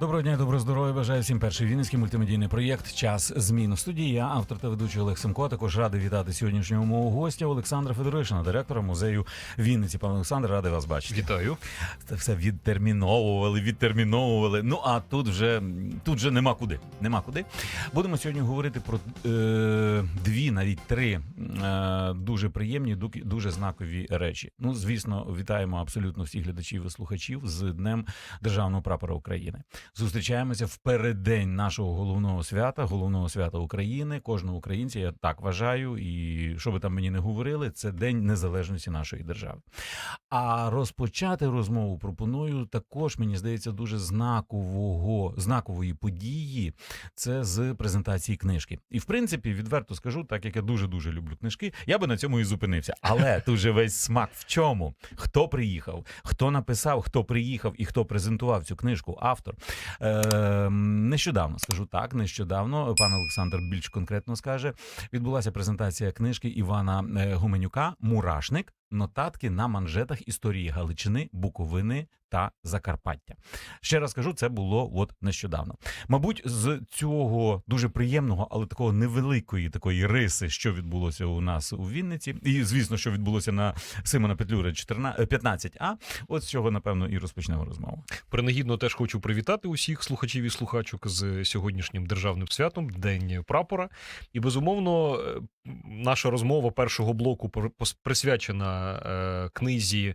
Доброго дня, доброго здоров'я. Бажаю всім перший вінницький мультимедійний проєкт Час змін у студії. Я автор та ведучий Олег Семко. Також радий вітати сьогоднішнього мого гостя Олександра Федоришина, директора музею Вінниці. Пане Олександр, радий вас бачити. Вітаю. Це все відтерміновували, відтерміновували. Ну а тут вже тут вже нема куди. Нема куди. Будемо сьогодні говорити про е, дві, навіть три е, дуже приємні, ду- дуже знакові речі. Ну, звісно, вітаємо абсолютно всіх глядачів і слухачів з Днем Державного прапора України. Зустрічаємося в переддень нашого головного свята, головного свята України. Кожного українця, я так вважаю, і що би там мені не говорили, це День Незалежності нашої держави. А розпочати розмову пропоную також, мені здається, дуже знакового знакової події. Це з презентації книжки. І в принципі, відверто скажу, так як я дуже дуже люблю книжки, я би на цьому і зупинився. Але тут же весь смак в чому? Хто приїхав, хто написав, хто приїхав і хто презентував цю книжку, автор. Е, нещодавно скажу так. Нещодавно пан Олександр більш конкретно скаже. Відбулася презентація книжки Івана е, Гуменюка Мурашник. Нотатки на манжетах історії Галичини, Буковини та Закарпаття. Ще раз кажу, це було от нещодавно. Мабуть, з цього дуже приємного, але такого невеликої такої риси, що відбулося у нас у Вінниці, і звісно, що відбулося на Симона Петлюри 14, 15А. От з цього напевно і розпочнемо розмову. Принагідно теж хочу привітати усіх слухачів і слухачок з сьогоднішнім державним святом, День прапора. І безумовно, е, наша розмова першого блоку присвячена книзі е,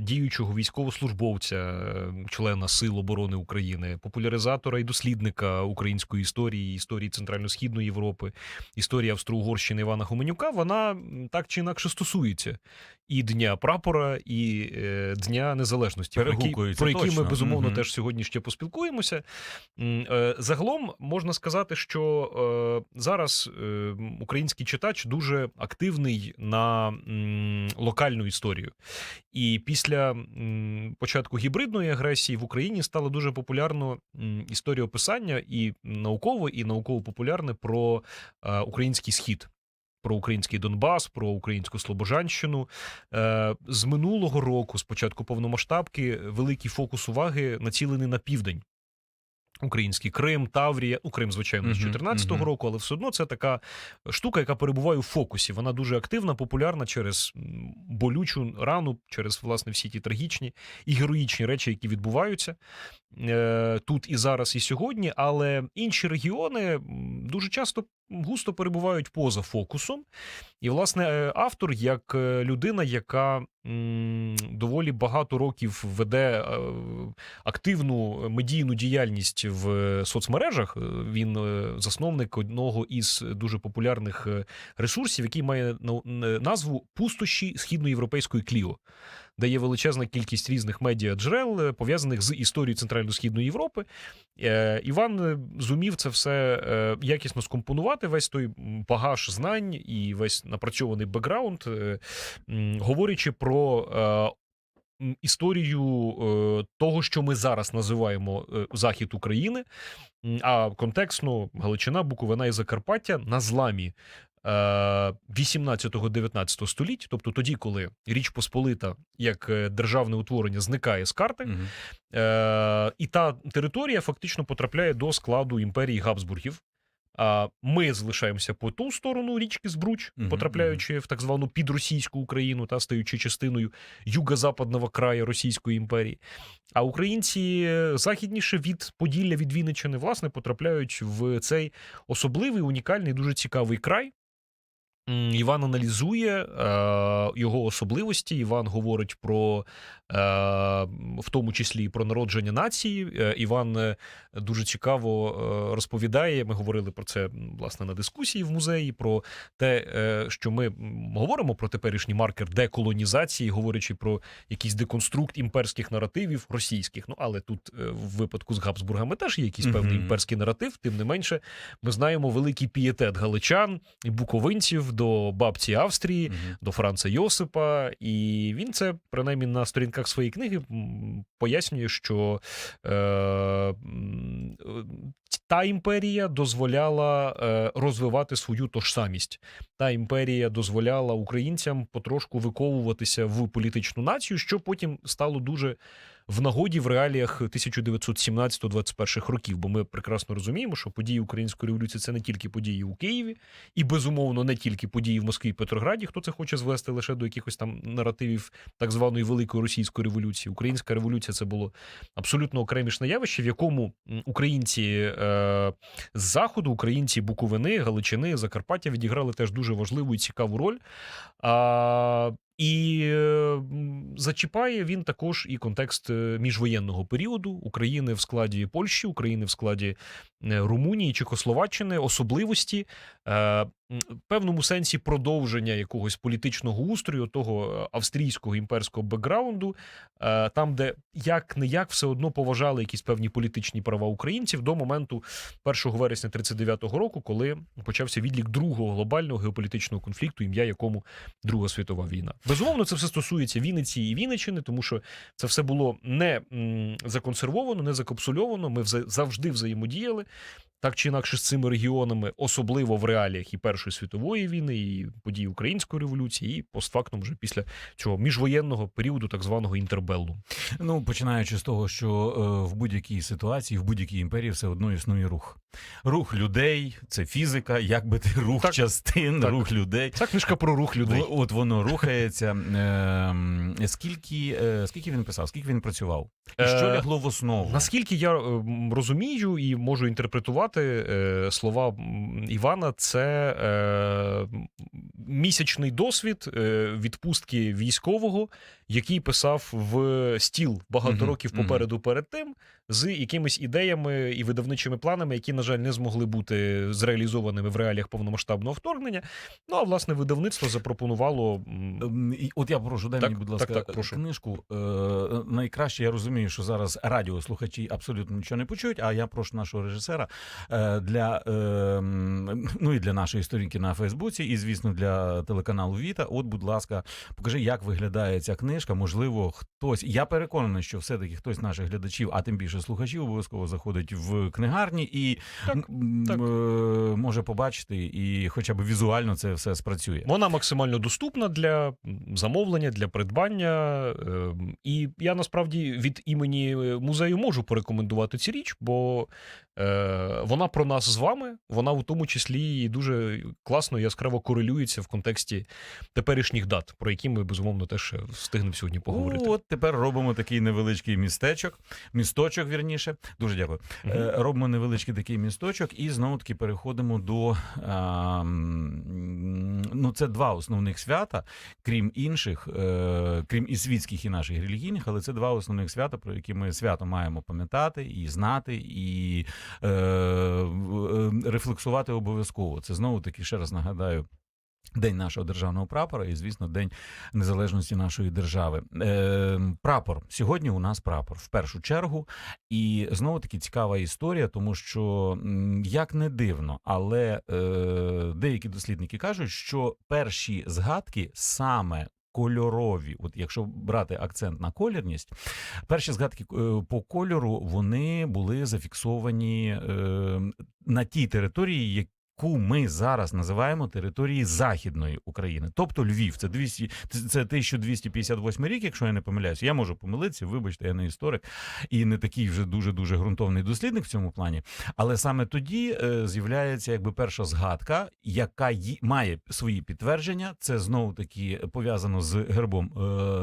діючого військовослужбовця, е, члена Сил оборони України, популяризатора і дослідника української історії, історії Центрально-Східної Європи, історії Австро-Угорщини Івана Хоменюка. Вона так чи інакше стосується і Дня прапора, і е, Дня Незалежності, про які, про які ми точно. безумовно Мгм. теж сьогодні ще поспілкуємося. Е, Загалом можна сказати, що е, зараз е, український читач дуже активний на локальну історію. І після початку гібридної агресії в Україні стало дуже популярно історія описання і наукове, і науково-популярне про е, український схід. Про український Донбас, про українську Слобожанщину Е, з минулого року, з початку повномасштабки, великий фокус уваги націлений на південь. Український Крим, Таврія, у Крим, звичайно, з 2014 uh -huh, uh -huh. року, але все одно це така штука, яка перебуває у фокусі. Вона дуже активна, популярна через болючу рану, через власне всі ті трагічні і героїчні речі, які відбуваються тут і зараз, і сьогодні. Але інші регіони дуже часто густо перебувають поза фокусом. І, власне, е, автор, як е, людина, яка доволі багато років веде е, активну медійну діяльність в соцмережах. Е, Він е, засновник одного із дуже популярних е, ресурсів, який має назву Пустощі східноєвропейської Кліо. Де є величезна кількість різних медіа джерел, е, пов'язаних з історією Центрально-Східної Європи. Е, Іван е, зумів це все якісно скомпонувати, весь той багаж знань і весь напрацьований бекграунд, говорячи про історію того, що ми зараз називаємо захід України, а контекстно Галичина, Буковина і Закарпаття на зламі. 18-19 століть, тобто тоді, коли Річ Посполита як е, державне утворення зникає з карти. Е, і та територія фактично потрапляє до складу імперії Габсбургів. А ми залишаємося по ту сторону річки Збруч, Мгм, потрапляючи в так звану підросійську Україну та стаючи частиною юго-западного краю Російської імперії. А українці е, західніше від Поділля від Вінниччини, власне, потрапляють в цей особливий, унікальний, дуже цікавий край. Іван аналізує е, його особливості. Іван говорить про, в тому числі і про народження нації. Е, Іван е, дуже цікаво е, розповідає. Ми говорили про це власне на дискусії в музеї. Про те, е, що ми говоримо про теперішній маркер деколонізації, говорячи про якийсь деконструкт імперських наративів російських. Ну але тут е, в випадку з Габсбургами теж є якийсь певний імперський наратив. Тим не менше, ми знаємо великий пієтет галичан і буковинців до бабці Австрії, до Франца Йосипа, і він це принаймні на сторінках своєї книги пояснює, що е, та імперія дозволяла е, розвивати свою тожсамість. Та імперія дозволяла українцям потрошку виковуватися в політичну націю, що потім стало дуже в нагоді в реаліях 1917-21 років. Бо ми прекрасно розуміємо, що події української революції це не тільки події у Києві, і безумовно не тільки події в Москві і Петрограді. Хто це хоче звести лише до якихось там наративів так званої великої російської революції. Українська революція це було абсолютно окремішне явище, в якому українці е, з заходу, українці Буковини, Галичини, Закарпаття відіграли теж дуже важливу і цікаву роль. А, і е, зачіпає він також і контекст е, міжвоєнного періоду України в складі Польщі, України в складі е, Румунії, Чехословаччини, особливості, в певному сенсі продовження якогось політичного устрою, того австрійського імперського бекграунду, там, де як не як все одно поважали якісь певні політичні права українців до моменту 1 вересня 39-го року, коли почався відлік другого глобального геополітичного конфлікту, ім'я якому Друга світова війна. Безумовно, це все стосується Вінниці і Вінниччини, тому що це все було не законсервовано, не закапсульовано. Ми завжди взаємодіяли. Так чи інакше з цими регіонами, особливо в реаліях і Першої світової війни, і подій Української революції, і постфактум вже після цього міжвоєнного періоду, так званого інтербеллу. Ну, починаючи з того, що е, в будь-якій ситуації, в будь-якій імперії все одно існує рух. Рух людей, це фізика, як би ти рух Так, частин, так. рух людей. Ця книжка про рух людей. От воно рухається. Ем, Скільки, е, скільки він писав, скільки він працював? І що Е, лягло в основу? Наскільки я е, розумію і можу інтерпретувати е, слова Івана, це е, місячний досвід е, відпустки військового, який писав в стіл багато років попереду перед тим, з якимись ідеями і видавничими планами, які, на жаль, не змогли бути зреалізованими в реаліях повномасштабного вторгнення. Ну а власне видавництво запропонувало. Ем, От я прошу, дай Так, мені, будь ласка, так, прошу. книжку. Е, найкраще я розумію, що зараз радіослухачі абсолютно нічого не почують. А я прошу нашого режисера е, для е, ну і для нашої сторінки на Фейсбуці, і звісно для телеканалу Віта. От, будь ласка, покажи, як виглядає ця книжка. Можливо, хтось. Я переконаний, що все-таки хтось з наших глядачів, а тим більше слухачів, обов'язково заходить в книгарні і Так, так. е, може побачити, і хоча б візуально це все спрацює. Вона максимально доступна для замовлення, для придбання. ем, І я насправді від імені е, музею можу порекомендувати цю річ, бо е, вона про нас з вами. Вона в тому числі і дуже класно яскраво корелюється в контексті теперішніх дат, про які ми безумовно теж встигнемо сьогодні поговорити. От тепер робимо такий невеличкий містечок, місточок, вірніше. Дуже дякую. Е, робимо невеличкий такий місточок, і знову таки переходимо до а, ну, це два основних свята, крім інших, е, крім і світських, і наших релігійних, але це два основних свята, про які ми свято маємо пам'ятати і знати, і е, рефлексувати обов'язково. Це знову таки ще раз нагадаю. День нашого державного прапора і, звісно, День незалежності нашої держави. Е, прапор сьогодні у нас прапор в першу чергу. І знову таки цікава історія, тому що як не дивно, але е, деякі дослідники кажуть, що перші згадки саме. Кольорові, от якщо брати акцент на колірність, перші згадки е, по кольору вони були зафіксовані е, на тій території, яку ми зараз називаємо територією Західної України, тобто Львів. Це 200, це 1258 рік, якщо я не помиляюся. Я можу помилитися, вибачте, я не історик і не такий вже дуже дуже ґрунтовний дослідник в цьому плані. Але саме тоді е, з'являється якби перша згадка, яка ї- має свої підтвердження. Це знову таки пов'язано з гербом е,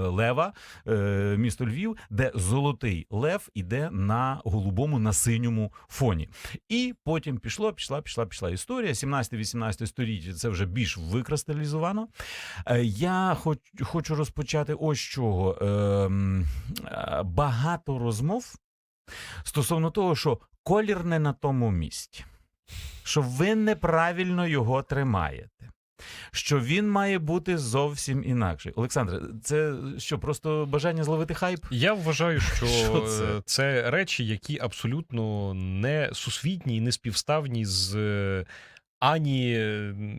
Лева, е, місто Львів, де золотий лев іде на голубому на синьому фоні. І потім пішло, пішла, пішла, пішла історія. 17-18 століття це вже більш викристалізовано. Е, Я хоч, хочу розпочати ось чого. Ем, е, багато розмов стосовно того, що колір не на тому місці, що ви неправильно його тримаєте. Що він має бути зовсім інакший. Олександре, це що, просто бажання зловити хайп? Я вважаю, що, Що це? це? це речі, які абсолютно не сусвітні і не співставні з е, ані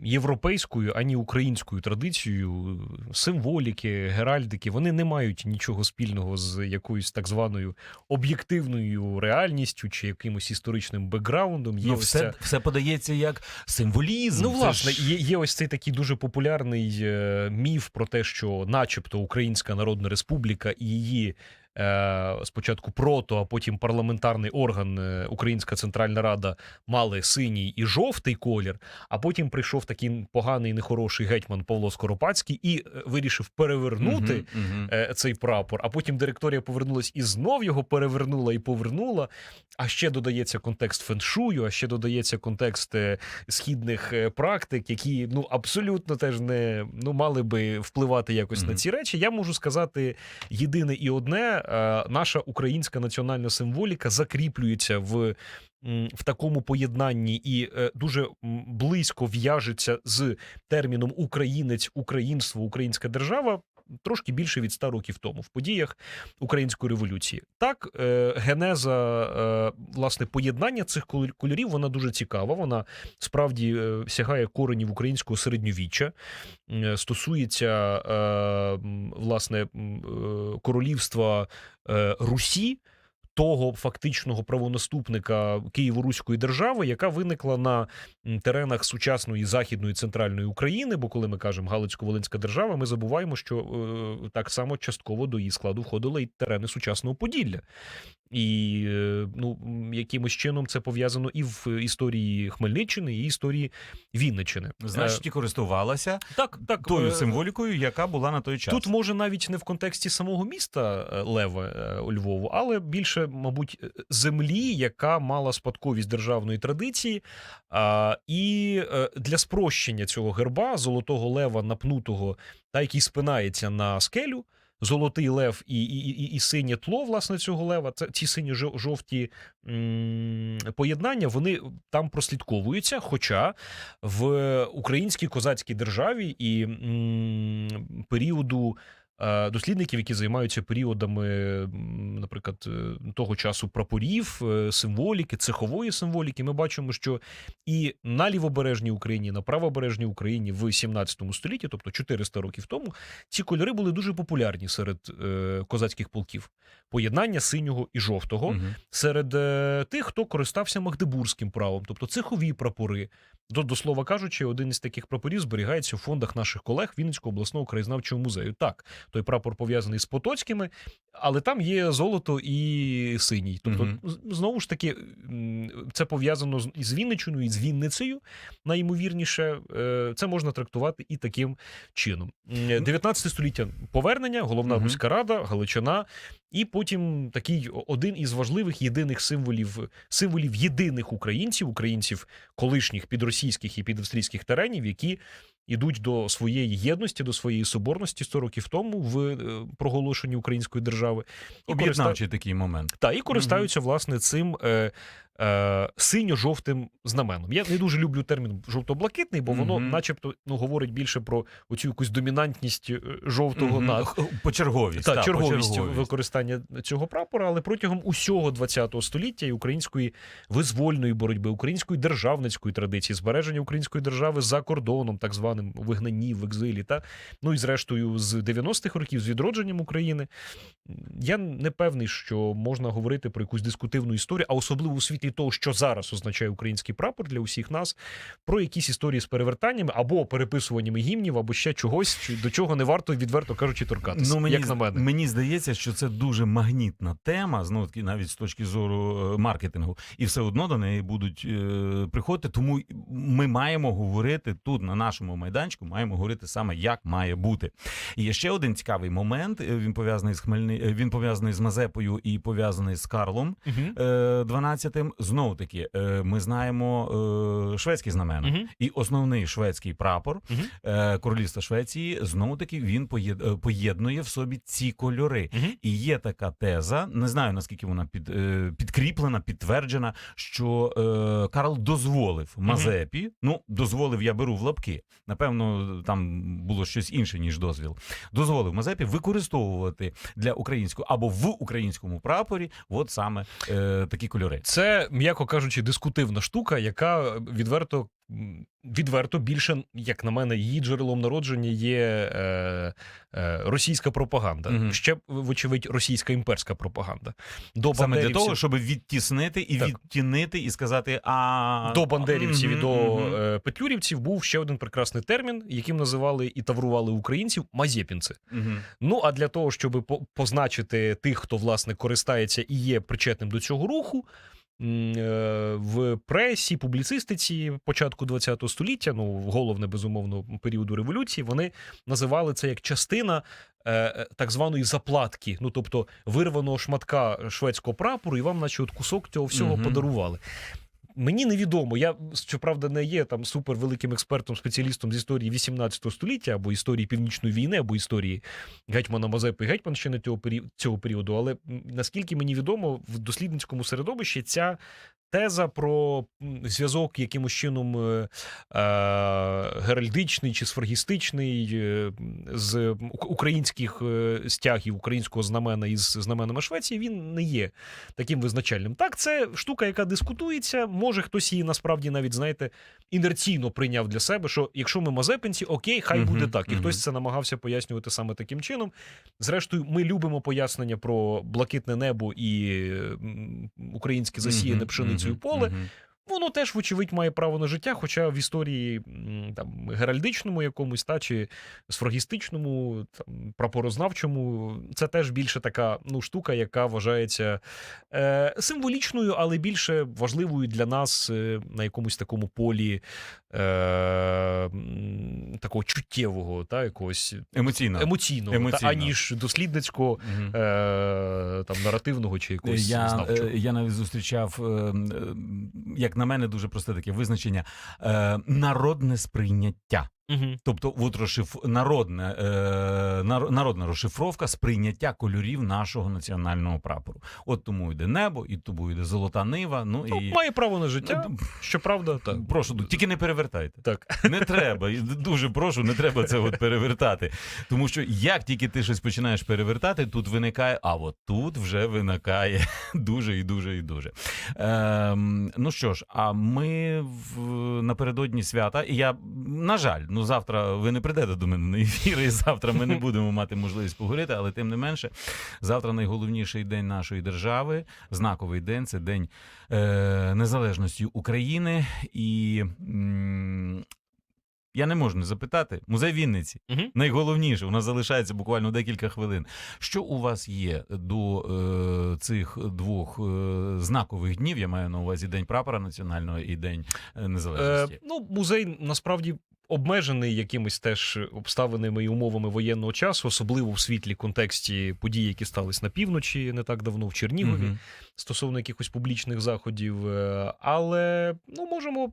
європейською, ані українською традицією символіки, геральдики, вони не мають нічого спільного з якоюсь так званою об'єктивною реальністю чи якимось історичним бекграундом. Є Ну, все, ця- все подається як символізм. Ну, власне, ж- є, є ось цей такий дуже популярний е, міф про те, що, начебто, Українська Народна Республіка і її. Е, Спочатку прото, а потім парламентарний орган е, Українська Центральна Рада мали синій і жовтий колір. А потім прийшов такий поганий, нехороший гетьман Павло Скоропадський і е, вирішив перевернути мгм. е, цей прапор. А потім директорія повернулась і знов його перевернула і повернула. А ще додається контекст феншую, а ще додається контекст східних практик, які ну абсолютно теж не ну мали би впливати якось на ці речі. Я можу сказати єдине і одне: наша українська національна символіка закріплюється в. В такому поєднанні і е, дуже близько в'яжеться з терміном українець, українство, українська держава трошки більше від 100 років тому в подіях української революції. Так, е, генеза е, власне поєднання цих коль- кольорів вона дуже цікава. Вона справді е, сягає коренів українського середньовіччя, стосується власне королівства Русі. Того фактичного правонаступника Києво-Руської держави, яка виникла на теренах сучасної західної центральної України. Бо коли ми кажемо Галицько-Волинська держава, ми забуваємо, що е, так само частково до її складу входили і терени сучасного Поділля. І е, ну, якимось чином це пов'язано і в історії Хмельниччини, і історії Вінниччини. Значить, і користувалася Е, так, так тою е, символікою, яка була на той час. Тут може навіть не в контексті самого міста е, Лева е, у Львову, але більше, мабуть, е, землі, яка мала спадковість державної традиції. І е, для спрощення цього герба золотого лева напнутого, та який спинається на скелю. Золотий лев і, і, і, і синє тло, власне, цього лева. Це ці сині жо- жовті поєднання, вони там прослідковуються. Хоча в українській козацькій державі і періоду дослідників, які займаються періодами, наприклад, е, того часу прапорів, е, символіки, цехової символіки, ми бачимо, що і на лівобережній Україні, і на правобережній Україні в 17 столітті, тобто 400 років тому, ці кольори були дуже популярні серед е, козацьких полків. Поєднання синього і жовтого Мгм. серед е, тих, хто користався магдебурзьким правом, тобто цехові прапори. До, до слова кажучи, один із таких прапорів зберігається у фондах наших колег Вінницького обласного краєзнавчого музею. Так, той прапор пов'язаний з Потоцькими, але там є золото і синій. Тобто, з- знову ж таки, це пов'язано з із Вінниччиною, і з Вінницею. Найімовірніше, е, це можна трактувати і таким чином. М, 19 століття повернення, головна Мгм. руська рада, Галичина. І потім такий один із важливих єдиних символів символів єдиних українців, українців колишніх підросійських і підавстрійських теренів, які йдуть до своєї єдності, до своєї соборності 100 років тому в е, проголошенні української держави. Об'єднавчий такий момент. Так, і користаються власне цим е, синьо-жовтим знаменом. Я не дуже люблю термін жовто-блакитний, бо воно, Мгм. начебто, ну говорить більше про оцю якусь домінантність е, жовтого над Х- Почерговість. та, та, черговість почерговість. використання цього прапора, але протягом усього ХХ століття і української визвольної боротьби, української державницької традиції, збереження української держави за кордоном, так званим вигнанні, в екзилі, та ну і зрештою з 90-х років, з відродженням України. Я не певний, що можна говорити про якусь дискутивну історію, а особливо у світлі того, що зараз означає український прапор для усіх нас, про якісь історії з перевертаннями або переписуваннями гімнів, або ще чогось, до чого не варто, відверто кажучи, торкатися. Ну, мені, як на мене. мені здається, що це дуже магнітна тема, знову таки, навіть з точки зору е, маркетингу, і все одно до неї будуть е, приходити. Тому ми маємо говорити тут, на нашому майданчику, маємо говорити саме як має бути. І є ще один цікавий момент. е, Він пов'язаний з Хмельни... е, Він пов'язаний з Мазепою і пов'язаний з Карлом е, 12-тим. Знову таки, е, ми знаємо е, шведські знамена. Мгм. І основний шведський прапор е, королівства Швеції знову таки він поєд- поєднує в собі ці кольори. Мгм. І є така теза, не знаю наскільки вона під, підкріплена, підтверджена, що Карл дозволив Мазепі. Ну, дозволив, я беру в лапки. Напевно, там було щось інше ніж дозвіл. Дозволив Мазепі використовувати для українського або в українському прапорі, от саме е, такі кольори. Це Це, м'яко кажучи, дискутивна штука, яка відверто, відверто більше, як на мене, її джерелом народження є е, е, російська пропаганда. Мгм. Ще, вочевидь, російська імперська пропаганда. До Саме для того, щоб відтіснити і Так. відтінити, і сказати, а до бандерівців і до е, петлюрівців був ще один прекрасний термін, яким називали і таврували українців мазєпінці. Мгм. Ну а для того, щоб по- позначити тих, хто власне користається і є причетним до цього руху. Е, В пресі, публіцистиці початку ХХ століття, ну головне безумовно періоду революції, вони називали це як частина е, е, так званої заплатки, ну тобто вирваного шматка шведського прапору, і вам, наче, от кусок цього всього угу. подарували. Мені невідомо. Я щоправда не є там супервеликим експертом, спеціалістом з історії 18 століття або історії Північної війни, або історії гетьмана Мазепи і Гетьманщини цього пері- цього періоду. Але наскільки мені відомо, в дослідницькому середовищі ця теза про зв'язок якимось чином е, е, геральдичний чи сфрагістичний е, з українських е, стягів, українського знамена із знаменами Швеції, він не є таким визначальним. Так, це штука, яка дискутується. Може, хтось її насправді навіть, знаєте, інерційно прийняв для себе, що якщо ми мазепинці, окей, хай Мгм, буде так. І мгм. хтось це намагався пояснювати саме таким чином. Зрештою, ми любимо пояснення про блакитне небо і українське засіяне Мгм, пшеницею мгм, поле. Воно теж, вочевидь, має право на життя, хоча в історії там геральдичному якомусь та чи сфрагістичному, там, прапорознавчому, це теж більше така ну, штука, яка вважається е, символічною, але більше важливою для нас е, на якомусь такому полі е, такого чуттєвого, та якогось Емоційно. емоційного, Емоційно. Та, аніж дослідницького, е, там наративного чи якогось Я, знавчого. е, я навіть зустрічав, е, е, як на мене, дуже просте таке визначення е, народне сприйняття. Мгм. Тобто, от розшиф... народне, е, народна розшифровка сприйняття кольорів нашого національного прапору. От тому йде небо, і тому йде золота нива. Ну Ну, і Має право на життя, Ну, щоправда, так. прошу, тільки не перевертайте. Так. Не треба. Дуже прошу, не треба це от перевертати. Тому що як тільки ти щось починаєш перевертати, тут виникає, а от тут вже виникає дуже і дуже і дуже. Ем, ну що ж, а ми в, напередодні свята, і я, на жаль, ну завтра ви не прийдете до мене на ефір, і завтра ми не будемо мати можливість поговорити, але тим не менше, завтра найголовніший день нашої держави, знаковий день це день е, незалежності України. І м, я не можу не запитати. Музей Вінниці. Мгм. Найголовніше, у нас залишається буквально декілька хвилин. Що у вас є до е, цих двох е, знакових днів? Я маю на увазі День прапора національного і День е, Незалежності. Е, ну, музей насправді обмежений якимись теж обставинами і умовами воєнного часу, особливо в світлі контексті подій, які стались на півночі не так давно в Чернігові. Мгм. Стосовно якихось публічних заходів, е, але ну можемо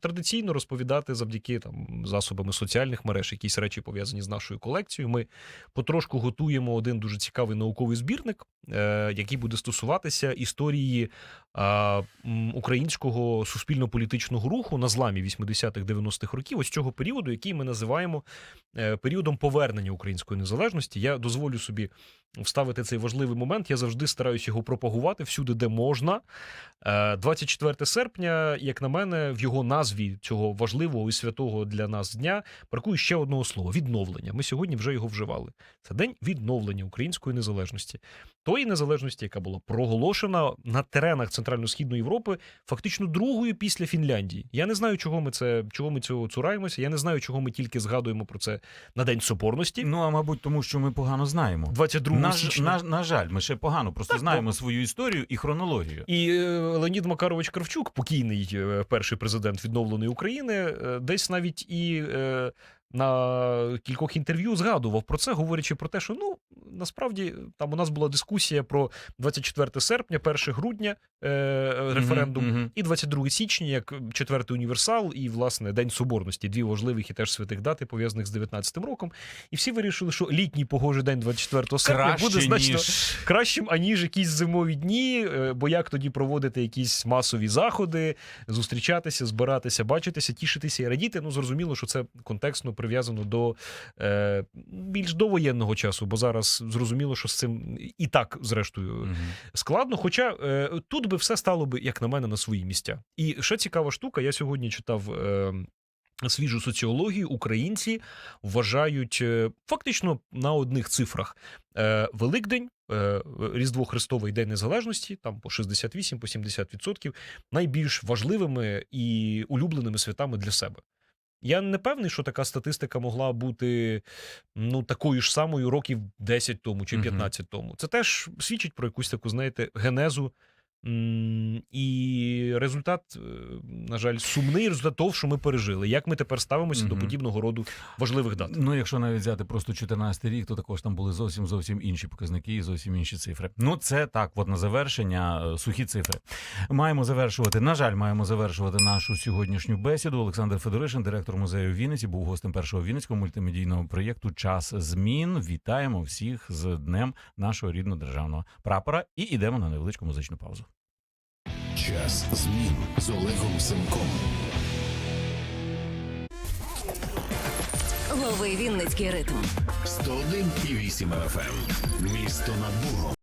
традиційно розповідати завдяки там засобами соціальних мереж якісь речі пов'язані з нашою колекцією. Ми потрошку готуємо один дуже цікавий науковий збірник, е, який буде стосуватися історії українського суспільно-політичного руху на зламі 80-х-90-х років, ось цього періоду, який ми називаємо е, періодом повернення української незалежності. Я дозволю собі вставити цей важливий момент. Я завжди стараюся його пропагувати всюди, де можна. Е, 24 серпня, як на мене, в його назві цього важливого і святого для нас дня бракує ще одного слова відновлення. Ми сьогодні вже його вживали. Це день відновлення української незалежності, тої незалежності, яка була проголошена на теренах Центрально-Східної Європи, фактично другою після Фінляндії. Я не знаю, чого ми це чого ми цього цураємося. Я не знаю, чого ми тільки згадуємо про це на День Соборності. Ну, а мабуть, тому що ми погано знаємо. 22 На, січня. на, на жаль, ми ще погано просто Так, знаємо свою історію і хронологію. І е, Леонід Макарович Кравчук, покійний е, перший президент відновленої України, е, десь навіть і на кількох інтерв'ю згадував про це, говорячи про те, що ну насправді там у нас була дискусія про 24 серпня, 1 грудня е, е, референдум. Мгм, мгм. І 22 січня, як четвертий універсал, і власне День Соборності, дві важливих і теж святих дати, пов'язаних з 19-м роком. І всі вирішили, що літній погожий день 24 серпня Краще, буде значно ніж... кращим, аніж якісь зимові дні. е, Бо як тоді проводити якісь масові заходи, зустрічатися, збиратися, бачитися, тішитися і радіти. Ну зрозуміло, що це контекстно прив'язано до е, більш довоєнного часу, бо зараз зрозуміло, що з цим і так, зрештою, Мгм. складно. Хоча е, тут би все стало би, як на мене, на свої місця. І ще цікава штука. Я сьогодні читав. Е, Свіжу соціологію українці вважають е, фактично на одних цифрах Великдень, Різдво Христове і День Незалежності, там по 68 по 70%, найбільш важливими і улюбленими святами для себе. Я не певний, що така статистика могла бути ну такою ж самою років 10 тому чи 15 тому. Це теж свідчить про якусь таку, знаєте, генезу. І результат, е, на жаль, сумний результат того, що ми пережили. Як ми тепер ставимося до подібного роду важливих дат? Ну, якщо навіть взяти просто 14 рік, то також там були зовсім зовсім інші показники і зовсім інші цифри. Ну, це так, от на завершення е, сухі цифри. Маємо завершувати. На жаль, маємо завершувати нашу сьогоднішню бесіду. Олександр Федоришин, директор музею в Вінниці, був гостем першого вінницького мультимедійного проєкту Час змін. Вітаємо всіх з днем нашого рідного державного прапора і йдемо на невеличку музичну паузу. Час змін з Олегом Семком. Лови Вінницький ритм. 101,8 FM. Місто над Богом.